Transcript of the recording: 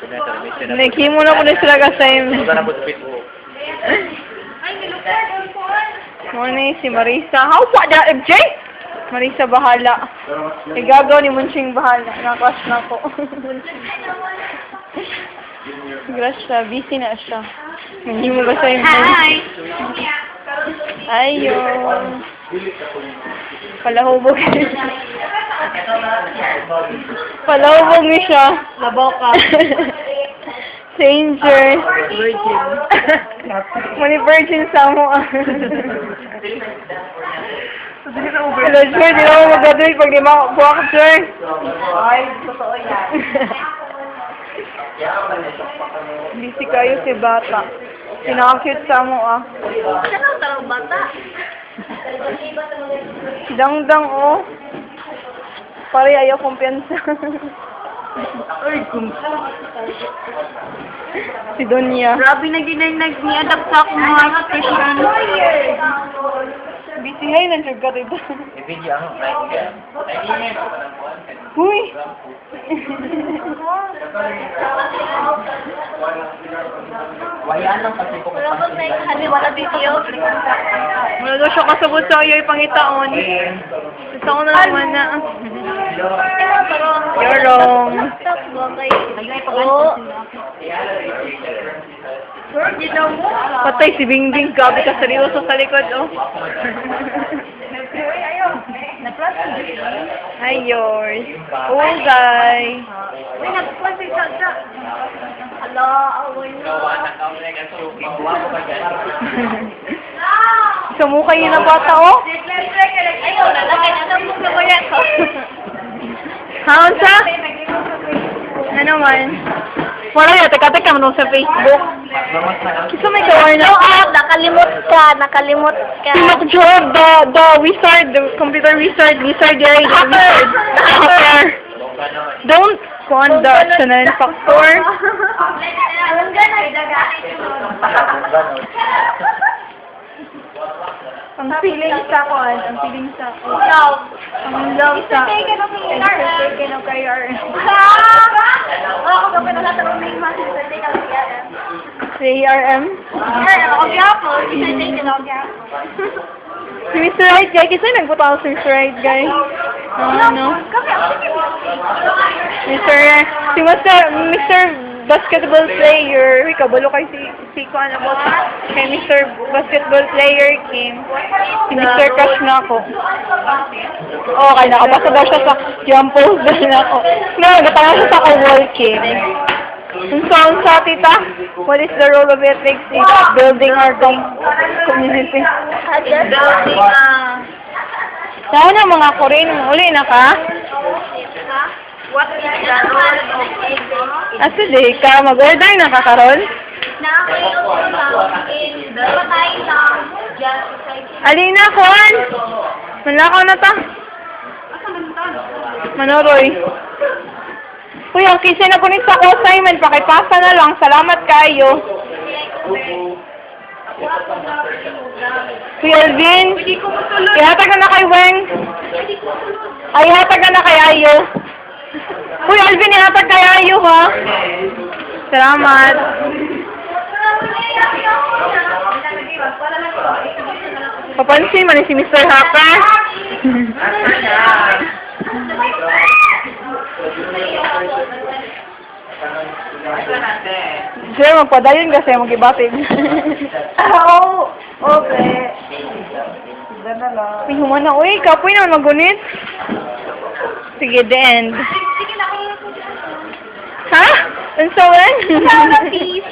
Naghimo na ko na sila kasayim. Morning si Marisa. How pa da MJ? Marisa bahala. Igagaw ni Munching bahala. Nakas na ko. Grass siya. Busy na siya. Naghimo ba sa'yo? Hi! Ayun. Palahubog. Palahubog ni siya. Labaw ka. Stranger. Virgin. Mani virgin sa mo. Hello, sir. Di na ako mag-graduate pag di makabuha ka, sir. Ay, totoo yan. Busy kayo si Bata. Pinaka-cute sa mo, ah. Ano tarong bata? Si Dangdang, oh. Pare, ayaw kumpiyansa. Ay, kung si Donya. Grabe na ginay nag-ni-adapt sa akong mga expression. Busy hay, nandiyan ka rito. I-video ano, right here. Huy! Wala lang kasi kung Kami wala video. Wala daw siya kasabot sa iyo ipangitaon. Gusto ko na naman na. You're wrong. Oo. Patay si Bingbing. Gabi ka seryoso sa likod, oh. Hi, yours. Oh, guy. Uy, nagpapasig sa sa. Hala, away na. Sumukay yun ang bata, oh. Ayaw, lalagay na sa mukha ko yan. Haon sa? Ano man? Wala yun. Teka, teka. Manong sa Facebook. Kisa may gawar na. ah, nakalimot ka, nakalimot ka. Si Macjor, the, the wizard, the computer wizard, wizard area, the wizard. Hacker. Don't con the channel factor. Ang feeling sa kon, ang feeling sa Ikaw. ang love sa KR. taken of mga taken of KR. Of KR. Si Mr. Right guy, kasi nagpunta ako si Mr. Right guy. Ano? Kami ako. Mr. Si Mr. Mr. Basketball player. Uy, kabalo kay si, si ko ano ba? Kay Mr. Basketball player, Kim. Si Mr. Crush na ako. Oo, kaya nakabasa daw siya sa jump post daw na ako. No, nagtanga siya sa wall, Kim. Kung saan sa tita, what is the role of ethics in building our com- community? Building, ah, Saan ang mga Korean? Uli na ka? What is the role of? Asa di ka? Mag-order na ka karon? Nakakayon lang in the patay lang just society. Alina, Kon! Manlakaw na ta. Manoroy. Uy, ang kisi na kunit sa assignment, pakipasa na lang. Salamat kayo. Kuya Alvin, ihatag na na kay Weng. Ay, ihatag na na kay Ayo. Kuya Alvin, ihatag kay Ayo, ha? Salamat. Papansin man si Mr. Hacker. Sir, magpadayon kasi mag-ibatid. Oo. Okay. Uy, humana. Uy, kapoy naman magunit. Sige, the end. Ha? Ang sawan? Ikaw na, please.